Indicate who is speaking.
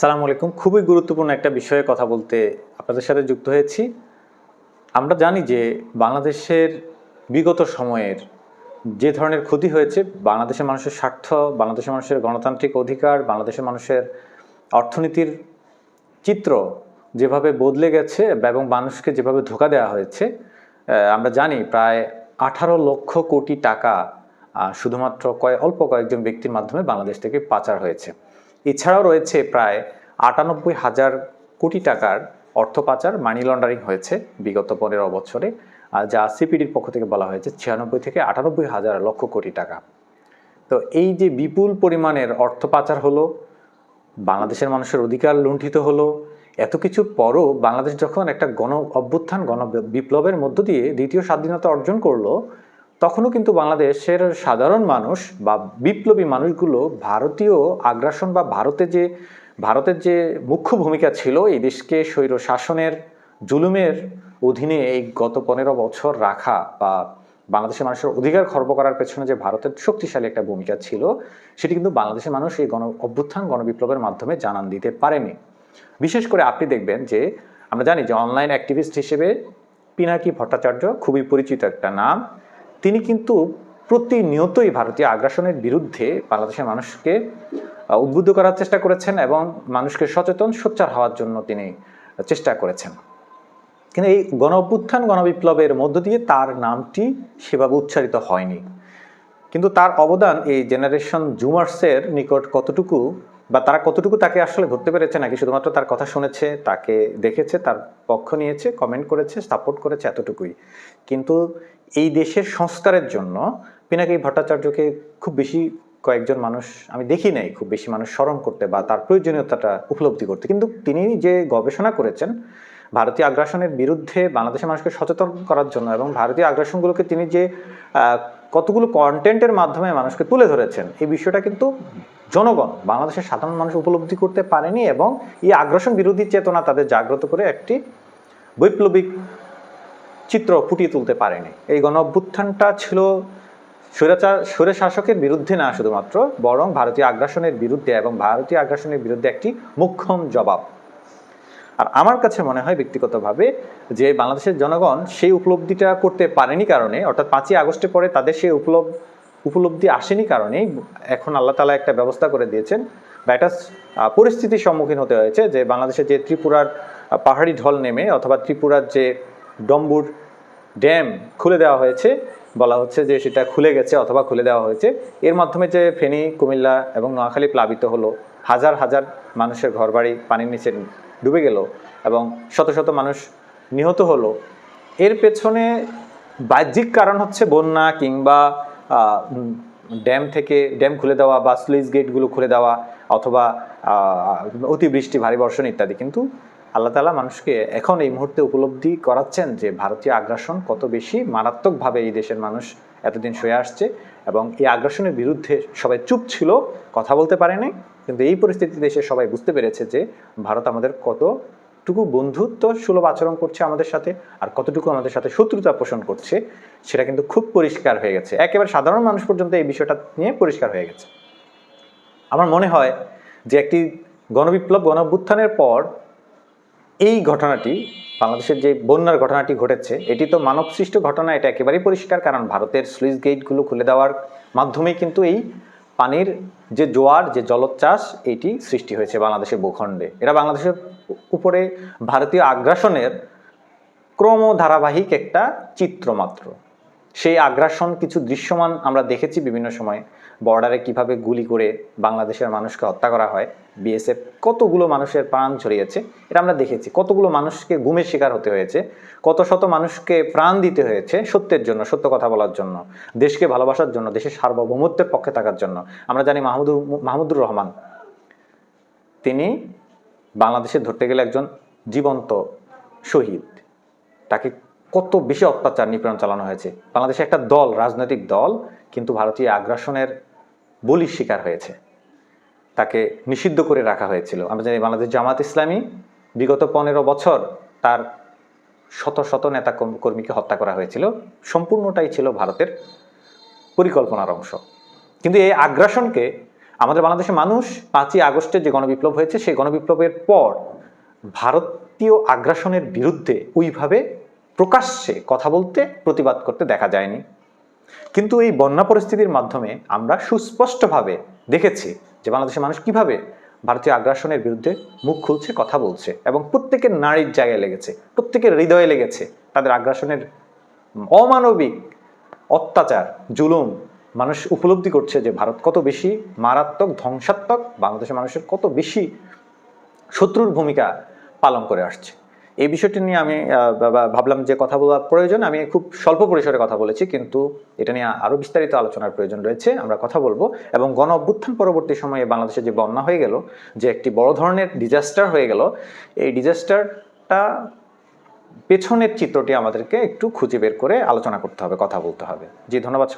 Speaker 1: সালাম আলাইকুম। খুবই গুরুত্বপূর্ণ একটা বিষয়ে কথা বলতে আপনাদের সাথে যুক্ত হয়েছি। আমরা জানি যে বাংলাদেশের বিগত সময়ের যে ধরনের ক্ষতি হয়েছে, বাংলাদেশের মানুষের স্বার্থ, বাংলাদেশের মানুষের গণতান্ত্রিক অধিকার, বাংলাদেশের মানুষের অর্থনীতির চিত্র যেভাবে বদলে গেছে এবং মানুষকে যেভাবে ধোকা দেওয়া হয়েছে আমরা জানি প্রায় আঠারো লক্ষ কোটি টাকা শুধুমাত্র কয়, অল্প কয়েকজন ব্যক্তির মাধ্যমে বাংলাদেশ থেকে পাচার হয়েছে। এছাড়াও রয়েছে প্রায় আটানব্বই হাজার কোটি টাকার অর্থ পাচার মানি লন্ডারিং হয়েছে বিগত পনেরো বছরে যা সিপিডির পক্ষ থেকে বলা হয়েছে ছিয়ানব্বই থেকে আটানব্বই হাজার লক্ষ কোটি টাকা। তো এই যে বিপুল পরিমাণের অর্থ পাচার হলো, বাংলাদেশের মানুষের অধিকার লুণ্ঠিত হলো, এত কিছুর পরও বাংলাদেশ যখন একটা গণ অভ্যুত্থান, গণ বিপ্লবের মধ্য দিয়ে দ্বিতীয় স্বাধীনতা অর্জন করল তখনও কিন্তু বাংলাদেশের সাধারণ মানুষ বা বিপ্লবী মানুষগুলো ভারতীয় আগ্রাসন বা ভারতে যে, ভারতের যে মুখ্য ভূমিকা ছিল এই দেশকে স্বৈর শাসনের জুলুমের অধীনে এই গত পনেরো বছর রাখা বা বাংলাদেশের মানুষের অধিকার খর্ব করার পেছনে যে ভারতের শক্তিশালী একটা ভূমিকা ছিল, সেটি কিন্তু বাংলাদেশের মানুষ এই গণ, অভ্যুত্থান গণবিপ্লবের মাধ্যমে জানান দিতে পারেনি। বিশেষ করে আপনি দেখবেন যে, আমরা জানি যে অনলাইন অ্যাক্টিভিস্ট হিসেবে পিনাকি ভট্টাচার্য খুবই পরিচিত একটা নাম। তিনি কিন্তু প্রতিনিয়তই ভারতীয় আগ্রাসনের বিরুদ্ধে বাংলাদেশের মানুষকে উদ্বুদ্ধ করার চেষ্টা করেছেন এবং মানুষকে সচেতন, সোচ্চার হওয়ার জন্য তিনি চেষ্টা করেছেন। কিন্তু এই গণ অভ্যুত্থান গণবিপ্লবের মধ্য দিয়ে তার নামটি সেভাবে উচ্চারিত হয়নি। কিন্তু তার অবদান এই জেনারেশন জুমার্সের নিকট কতটুকু বা তারা কতটুকু তাকে আসলে ধরতে পেরেছে নাকি শুধুমাত্র তার কথা শুনেছে, তাকে দেখেছে, তার পক্ষ নিয়েছে কমেন্ট করেছে সাপোর্ট করেছে এতটুকুই। কিন্তু এই দেশের সংস্কারের জন্য পিনাকি ভট্টাচার্যকে খুব বেশি কয়েকজন মানুষ, আমি দেখি নাই, খুব বেশি মানুষ স্মরণ করতে বা তার প্রয়োজনীয়তাটা উপলব্ধি করতে। কিন্তু তিনি যে গবেষণা করেছেন, ভারতীয় আগ্রাসনের বিরুদ্ধে বাংলাদেশের মানুষকে সচেতন করার জন্য এবং ভারতীয় আগ্রাসনগুলোকে তিনি যে কতগুলো কন্টেন্টের মাধ্যমে মানুষকে তুলে ধরেছেন, এই বিষয়টা কিন্তু জনগণ, বাংলাদেশের সাধারণ মানুষ উপলব্ধি করতে পারেনি এবং এই আগ্রাসন বিরোধী চেতনা তাদের জাগ্রত করে একটি বৈপ্লবিক চিত্র ফুটিয়ে তুলতে পারেনি। এই গণ অভ্যুত্থানটা ছিল স্বৈরাচার স্বৈর শাসকের বিরুদ্ধে না শুধুমাত্র, বরং ভারতীয় আগ্রাসনের বিরুদ্ধে এবং ভারতীয় আগ্রাসনের বিরুদ্ধে একটি মুখ্যম জবাব। আর আমার কাছে মনে হয় ব্যক্তিগতভাবে যে বাংলাদেশের জনগণ সেই উপলব্ধিটা করতে পারেনি কারণে, অর্থাৎ পাঁচই আগস্টের পরে তাদের সেই উপলব উপলব্ধি আসেনি কারণেই এখন আল্লাহ তালা একটা ব্যবস্থা করে দিয়েছেন। বা একটা পরিস্থিতির সম্মুখীন হতে হয়েছে যে বাংলাদেশের যে ত্রিপুরার পাহাড়ি ঢল নেমে অথবা ত্রিপুরার যে ডম্বুর ড্যাম খুলে দেওয়া হয়েছে, বলা হচ্ছে যে সেটা খুলে গেছে অথবা খুলে দেওয়া হয়েছে। এর মাধ্যমে যে ফেনী, কুমিল্লা এবং নোয়াখালী প্লাবিত হলো, হাজার হাজার মানুষের ঘরবাড়ি পানির নিচে ডুবে গেল এবং শত শত মানুষ নিহত হলো। এর পেছনে বাহ্যিক কারণ হচ্ছে বন্যা কিংবা ড্যাম থেকে, ড্যাম খুলে দেওয়া বা স্লুইস গেটগুলো খুলে দেওয়া অথবা অতিবৃষ্টি, ভারী বর্ষণ ইত্যাদি। কিন্তু আল্লাহ তালা মানুষকে এখন এই মুহূর্তে উপলব্ধি করাচ্ছেন যে ভারতীয় আগ্রাসন কত বেশি মারাত্মকভাবে এই দেশের মানুষ এতদিন সয়ে আসছে এবং এই আগ্রাসনের বিরুদ্ধে সবাই চুপ ছিল, কথা বলতে পারেনি। কিন্তু এই পরিস্থিতিতে দেশে সবাই বুঝতে পেরেছে যে ভারত আমাদের কতটুকু বন্ধুত্ব সুলভ আচরণ করছে আমাদের সাথে আর কতটুকু আমাদের সাথে শত্রুতা পোষণ করছে, সেটা কিন্তু খুব পরিষ্কার হয়ে গেছে। একেবারে সাধারণ মানুষ পর্যন্ত এই বিষয়টা নিয়ে পরিষ্কার হয়ে গেছে। আমার মনে হয় যে একটি গণবিপ্লব গণ অভ্যুত্থানের পর এই ঘটনাটি, বাংলাদেশের যে বন্যার ঘটনাটি ঘটেছে, এটি তো মানবসৃষ্ট ঘটনা, এটা একেবারেই পরিষ্কার। কারণ ভারতের স্লুইস গেটগুলো খুলে দেওয়ার মাধ্যমেই কিন্তু এই পানির যে জোয়ার, যে জলোচ্ছ্বাস এটি সৃষ্টি হয়েছে বাংলাদেশের ভূখণ্ডে। এরা বাংলাদেশের উপরে ভারতীয় আগ্রাসনের ক্রম ধারাবাহিক একটা চিত্র মাত্র সেই আগ্রাসন কিছু দৃশ্যমান আমরা দেখেছি বিভিন্ন সময়। বর্ডারে কীভাবে গুলি করে বাংলাদেশের মানুষকে হত্যা করা হয়, বিএসএফ কতগুলো মানুষের প্রাণ ছড়িয়েছে, এটা আমরা দেখেছি। কতগুলো মানুষকে গুমের শিকার হতে হয়েছে, কত শত মানুষকে প্রাণ দিতে হয়েছে সত্যের জন্য, সত্য কথা বলার জন্য, দেশকে ভালোবাসার জন্য, দেশের সার্বভৌমত্বের পক্ষে থাকার জন্য। আমরা জানি মাহমুদুর মাহমুদুর রহমান। তিনি বাংলাদেশে ধরতে গেলে একজন জীবন্ত শহীদ। তাকে কত বেশি অত্যাচার, নিপীড়ন চালানো হয়েছে। বাংলাদেশে একটা দল, রাজনৈতিক দল, কিন্তু ভারতীয় আগ্রাসনের বলির শিকার হয়েছে। তাকে নিষিদ্ধ করে রাখা হয়েছিল। আমরা জানি বাংলাদেশ জামাত ইসলামী বিগত পনেরো বছর তার শত শত নেতা কর্মীকে হত্যা করা হয়েছিল। সম্পূর্ণটাই ছিল ভারতের পরিকল্পনার অংশ। কিন্তু এই আগ্রাসনকে আমাদের বাংলাদেশের মানুষ পাঁচই আগস্টে যে গণবিপ্লব হয়েছে, সেই গণবিপ্লবের পর ভারতীয় আগ্রাসনের বিরুদ্ধে ওইভাবে প্রকাশ্যে কথা বলতে, প্রতিবাদ করতে দেখা যায়নি। কিন্তু এই বন্যা পরিস্থিতির মাধ্যমে আমরা সুস্পষ্টভাবে দেখেছি যে বাংলাদেশের মানুষ কীভাবে ভারতীয় আগ্রাসনের বিরুদ্ধে মুখ খুলছে, কথা বলছে এবং প্রত্যেকের নারীর জায়গায় লেগেছে, প্রত্যেকের হৃদয়ে লেগেছে তাদের আগ্রাসনের অমানবিক অত্যাচার, জুলুম মানুষ উপলব্ধি করছে যে ভারত কত বেশি মারাত্মক, ধ্বংসাত্মক, বাংলাদেশের মানুষের কত বেশি শত্রুর ভূমিকা পালন করে আসছে। এই বিষয়টি নিয়ে আমি ভাবলাম যে কথা বলার প্রয়োজন। আমি খুব স্বল্প পরিসরে কথা বলেছি, কিন্তু এটা নিয়ে আরও বিস্তারিত আলোচনার প্রয়োজন রয়েছে। আমরা কথা বলব এবং গণ অভ্যুত্থান পরবর্তী সময়ে বাংলাদেশে যে বন্যা হয়ে গেল, যে একটি বড় ধরনের ডিজাস্টার হয়ে গেল, এই ডিজাস্টারটা পেছনের চিত্রটি আমাদেরকে একটু খুঁজে বের করে আলোচনা করতে হবে, কথা বলতে হবে। জি, ধন্যবাদ।